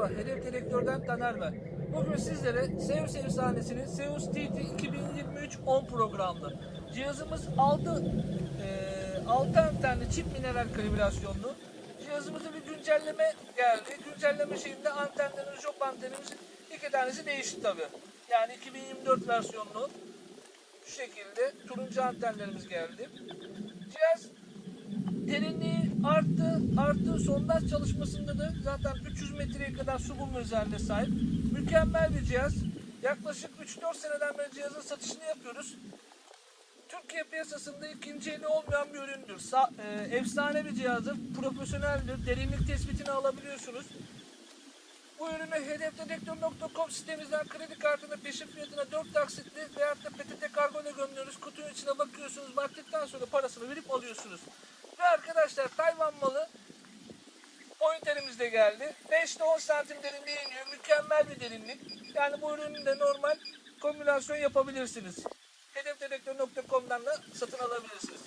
Merhaba, Hedef Direktör'den Taner ben. Bugün sizlere Seus efsanesinin Seus TT 2023 10 programlı. Cihazımız 6 e, 6 antenli çift mineral kalibrasyonlu. Cihazımıza bir güncelleme geldi. Güncelleme şeyinde antenlerimiz yok antenimizin iki tanesi değişti tabi. Yani 2024 versiyonlu şu şekilde turuncu antenlerimiz geldi. Cihaz derinliği arttı. Arttığı sondaj çalışmasında da zaten 300 metreye kadar su bulma özelliğine sahip. Mükemmel bir cihaz. Yaklaşık 3-4 seneden beri cihazın satışını yapıyoruz. Türkiye piyasasında ikinci eli olmayan bir üründür. Sa- e, efsane bir cihazdır. Profesyoneldir. Derinlik tespitini alabiliyorsunuz. Bu ürünü hedefdedektör.com sitemizden kredi kartına peşin fiyatına 4 taksitli veyahut da PTT kargo ile gönderiyoruz. Kutunun içine bakıyorsunuz. Baktıktan sonra parasını verip alıyorsunuz. Ve arkadaşlar Tayvan malı pointerimiz de geldi. 5 ile 10 santim derinliğe iniyor. Mükemmel bir derinlik. Yani bu ürünün de normal kombinasyon yapabilirsiniz. Hedefdedektör.com'dan da satın alabilirsiniz.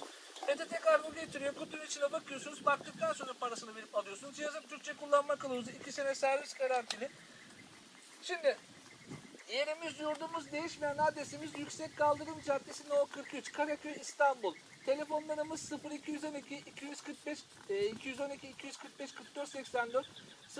PTT kargo getiriyor. Kutunun içine bakıyorsunuz. Baktıktan sonra parasını verip alıyorsunuz. Cihazın Türkçe kullanma kılavuzu 2 sene servis garantili. Şimdi Yerimiz yurdumuz değişmeyen adresimiz Yüksek Kaldırım Caddesi No 43 Karaköy İstanbul. Telefonlarımız 0212 245 e, 212 245 44 84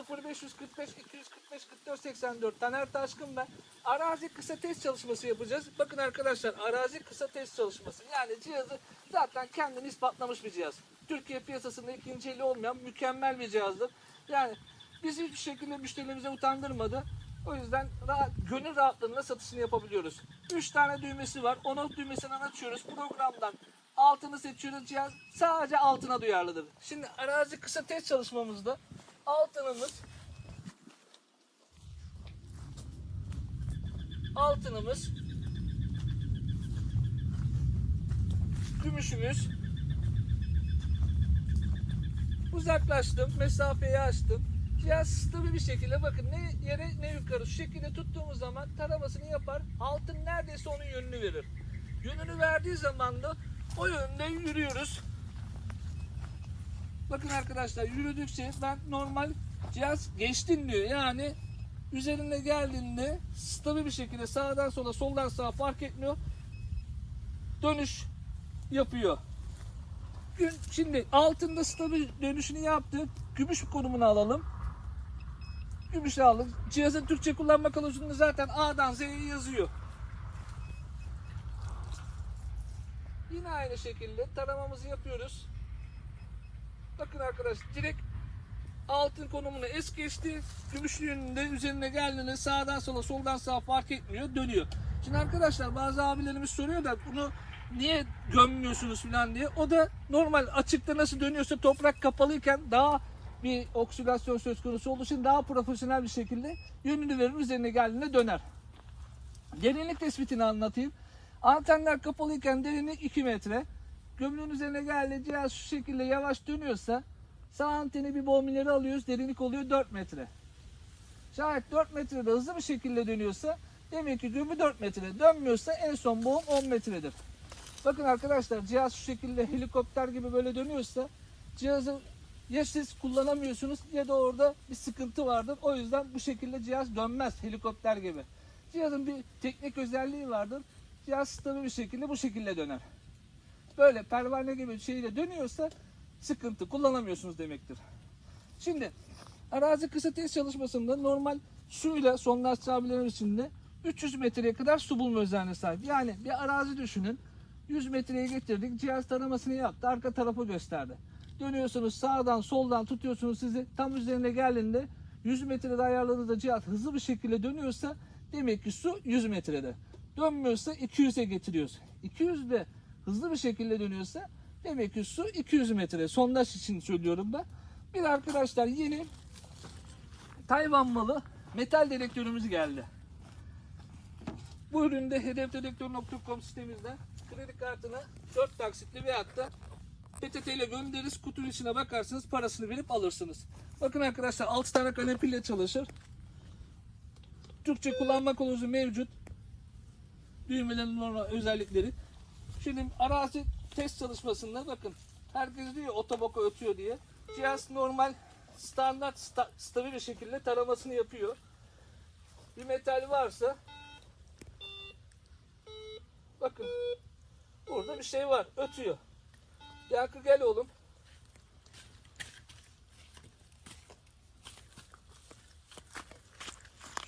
0545 245 44 84 Taner Taşkın ben. Arazi kısa test çalışması yapacağız. Bakın arkadaşlar arazi kısa test çalışması. Yani cihazı zaten kendini ispatlamış bir cihaz. Türkiye piyasasında ikinci eli olmayan mükemmel bir cihazdır. Yani bizi hiçbir şekilde müşterilerimize utandırmadı. O yüzden rahat, gönül rahatlığıyla satışını yapabiliyoruz. 3 tane düğmesi var. On off düğmesinden açıyoruz. Programdan altını seçiyoruz. Cihaz sadece altına duyarlıdır. Şimdi arazi kısa test çalışmamızda altınımız altınımız gümüşümüz uzaklaştım mesafeyi açtım cihaz stabil bir şekilde bakın ne yere ne yukarı. Şu şekilde tuttuğumuz zaman taramasını yapar. Altın neredeyse onun yönünü verir. Yönünü verdiği zaman da o yönde yürüyoruz. Bakın arkadaşlar yürüdükçe ben normal cihaz geçtin diyor. Yani üzerine geldiğinde stabil bir şekilde sağdan sola soldan sağa fark etmiyor. Dönüş yapıyor. Şimdi altında stabil dönüşünü yaptı. Gümüş konumunu alalım. Gümüş aldık. Cihazın Türkçe kullanma kılavuzunda zaten A'dan Z'ye yazıyor. Yine aynı şekilde taramamızı yapıyoruz. Bakın arkadaş direkt altın konumunu es geçti. Gümüş yönünde üzerine geldiğinde sağdan sola soldan sağa fark etmiyor dönüyor. Şimdi arkadaşlar bazı abilerimiz soruyor da bunu niye gömmüyorsunuz falan diye. O da normal açıkta nasıl dönüyorsa toprak kapalıyken daha bir oksidasyon söz konusu olduğu için daha profesyonel bir şekilde yönünü verir üzerine geldiğinde döner. Derinlik tespitini anlatayım. Antenler kapalıyken derinlik 2 metre. Gömleğin üzerine geldi cihaz şu şekilde yavaş dönüyorsa sağ anteni bir bombinleri alıyoruz derinlik oluyor 4 metre. Şayet 4 metrede hızlı bir şekilde dönüyorsa demek ki gömü 4 metre. Dönmüyorsa en son boğum 10 metredir. Bakın arkadaşlar cihaz şu şekilde helikopter gibi böyle dönüyorsa cihazı ya siz kullanamıyorsunuz ya da orada bir sıkıntı vardır. O yüzden bu şekilde cihaz dönmez helikopter gibi. Cihazın bir teknik özelliği vardır. Cihaz stabil bir şekilde bu şekilde döner. Böyle pervane gibi şeyle dönüyorsa sıkıntı kullanamıyorsunuz demektir. Şimdi arazi kısa test çalışmasında normal suyla sondaj tabilerimiz içinde 300 metreye kadar su bulma özelliğine sahip. Yani bir arazi düşünün. 100 metreye getirdik. Cihaz taramasını yaptı. Arka tarafı gösterdi. Dönüyorsunuz sağdan soldan tutuyorsunuz sizi. Tam üzerine geldiğinde 100 metrede ayarladığınızda cihaz hızlı bir şekilde dönüyorsa demek ki su 100 metrede. Dönmüyorsa 200'e getiriyoruz. 200'de hızlı bir şekilde dönüyorsa demek ki su 200 metre. Sondaj için söylüyorum ben. Bir arkadaşlar yeni Tayvan malı metal dedektörümüz geldi. Bu üründe hedefdedektör.com sitemizde kredi kartına 4 taksitli veyahut da PTT ile göndeririz. Kutunun içine bakarsınız parasını verip alırsınız. Bakın arkadaşlar 6 tane kalem pille çalışır. Türkçe kullanma kılavuzu mevcut. Düğmelerin normal özellikleri. Şimdi arazi test çalışmasında bakın herkes diyor otoboka ötüyor diye. Cihaz normal standart sta- stabil bir şekilde taramasını yapıyor. Bir metal varsa bakın burada bir şey var ötüyor. Yankı gel oğlum.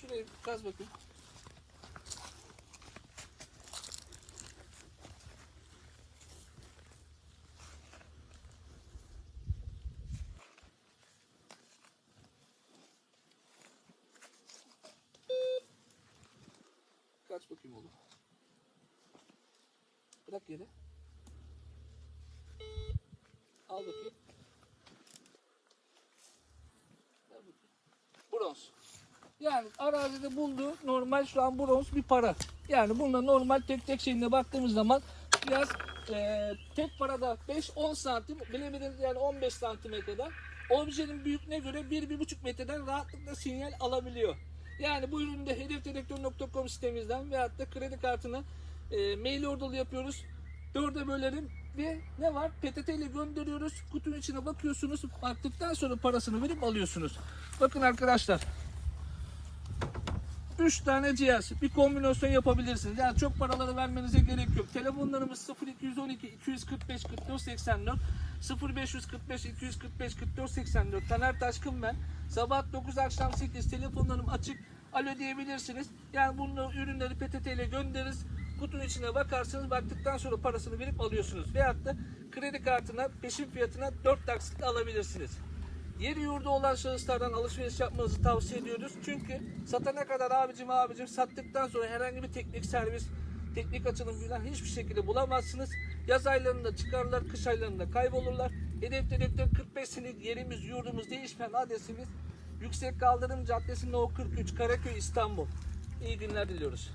Şurayı kaz bakayım. Kaç bakayım oğlum. Bırak yere. Al bakayım. Bronz. Yani arazide bulduğu normal şu an bronz bir para. Yani bununla normal tek tek şeyine baktığımız zaman biraz eee, tek parada 5-10 santim bilemediniz yani 15 santime kadar objenin büyüklüğüne göre 1-1,5 metreden rahatlıkla sinyal alabiliyor. Yani bu ürünü de hedefdedektör.com sitemizden veyahut da kredi kartına e, mail ordalı yapıyoruz. Dörde bölerim ve ne var? PTT ile gönderiyoruz. Kutunun içine bakıyorsunuz. Baktıktan sonra parasını verip alıyorsunuz. Bakın arkadaşlar. 3 tane cihaz bir kombinasyon yapabilirsiniz. Yani çok paraları vermenize gerek yok. Telefonlarımız 0212 245 44 84 0545 245 44 84 Taner Taşkın ben. Sabah 9 akşam 8 telefonlarım açık. Alo diyebilirsiniz. Yani bunu ürünleri PTT ile göndeririz. Kutunun içine bakarsınız. Baktıktan sonra parasını verip alıyorsunuz. Veyahut da kredi kartına peşin fiyatına 4 taksitle alabilirsiniz. Yeri yurdu olan şahıslardan alışveriş yapmanızı tavsiye ediyoruz. Çünkü satana kadar abicim abicim sattıktan sonra herhangi bir teknik servis, teknik açılım falan hiçbir şekilde bulamazsınız. Yaz aylarında çıkarlar, kış aylarında kaybolurlar. Hedef dedektör 45 senelik yerimiz, yurdumuz, değişmeyen adresimiz Yüksek Kaldırım Caddesi No 43 Karaköy İstanbul. İyi günler diliyoruz.